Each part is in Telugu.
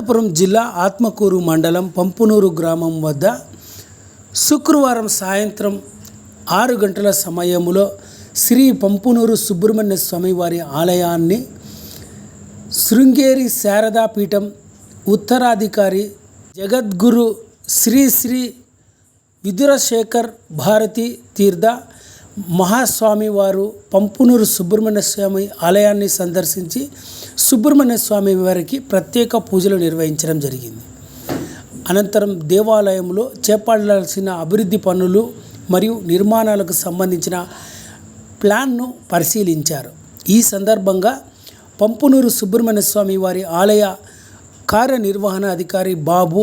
అనంతపురం జిల్లా ఆత్మకూరు మండలం పంపునూరు గ్రామం వద్ద శుక్రవారం సాయంత్రం ఆరు గంటల సమయంలో శ్రీ పంపునూరు సుబ్రహ్మణ్య స్వామి వారి ఆలయాన్ని శృంగేరి శారదా పీఠం ఉత్తరాధికారి జగద్గురు శ్రీ శ్రీ విదురశేఖర్ భారతి తీర్థ మహాస్వామి వారు పంపునూరు సుబ్రహ్మణ్య స్వామి ఆలయాన్ని సందర్శించి సుబ్రహ్మణ్య స్వామి వారికి ప్రత్యేక పూజలు నిర్వహించడం జరిగింది. అనంతరం దేవాలయంలో చేపట్టాల్సిన అభివృద్ధి పనులు మరియు నిర్మాణాలకు సంబంధించిన ప్లాన్ను పరిశీలించారు. ఈ సందర్భంగా పంపునూరు సుబ్రహ్మణ్య స్వామి వారి ఆలయ కార్యనిర్వహణ అధికారి బాబు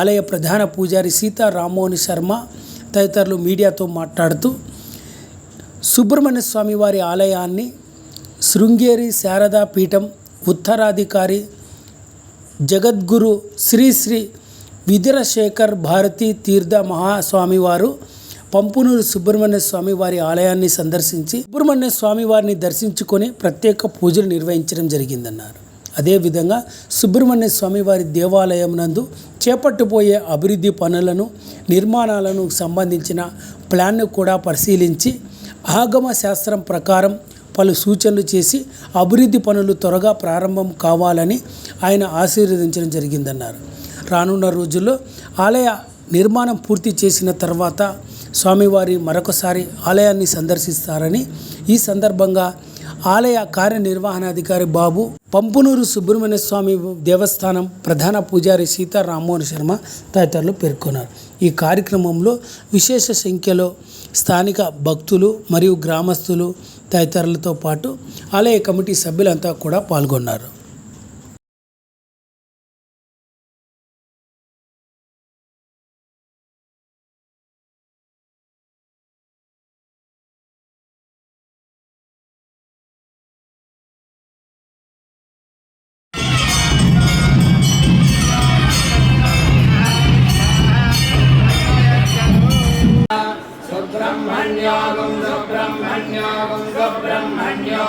ఆలయ ప్రధాన పూజారి సీతారామోహన్ శర్మ తదితరులు మీడియాతో మాట్లాడుతూ సుబ్రహ్మణ్య స్వామి వారి ఆలయాన్ని శృంగేరి శారదా పీఠం ఉత్తరాధికారి జగద్గురు శ్రీ శ్రీ విదురశేఖర్ భారతీ తీర్థ మహాస్వామి వారు పంపునూరు సుబ్రహ్మణ్య స్వామి వారి ఆలయాన్ని సందర్శించి సుబ్రహ్మణ్య స్వామి వారిని దర్శించుకొని ప్రత్యేక పూజలు నిర్వహించడం జరిగిందన్నారు. అదేవిధంగా సుబ్రహ్మణ్య స్వామి వారి దేవాలయం నందు చేపట్టుపోయే అభివృద్ధి పనులను నిర్మాణాలను సంబంధించిన ప్లాన్ను కూడా పరిశీలించి ఆగమ శాస్త్రం ప్రకారం పలు సూచనలు చేసి అభివృద్ధి పనులు త్వరగా ప్రారంభం కావాలని ఆయన ఆశీర్వదించడం జరిగిందన్నారు. రానున్న రోజుల్లో ఆలయ నిర్మాణం పూర్తి చేసిన తర్వాత స్వామివారి మరొకసారి ఆలయాన్ని సందర్శిస్తారని ఈ సందర్భంగా ఆలయ కార్యనిర్వహణాధికారి బాబు పంపునూరు సుబ్రహ్మణ్య స్వామి దేవస్థానం ప్రధాన పూజారి సీతా రామ్మోహన్ శర్మ తదితరులు పేర్కొన్నారు. ఈ కార్యక్రమంలో విశేష సంఖ్యలో స్థానిక భక్తులు మరియు గ్రామస్తులు తదితరులతో పాటు ఆలయ కమిటీ సభ్యులంతా కూడా పాల్గొన్నారు. सुब्रह्मण्योगं सुब्रह्मण्योगं सुब्रह्मण्यो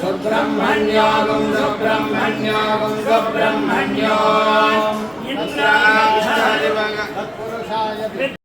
सुब्रह्मण्योगं सुब्रह्मण्योगं सुब्रह्मण्यो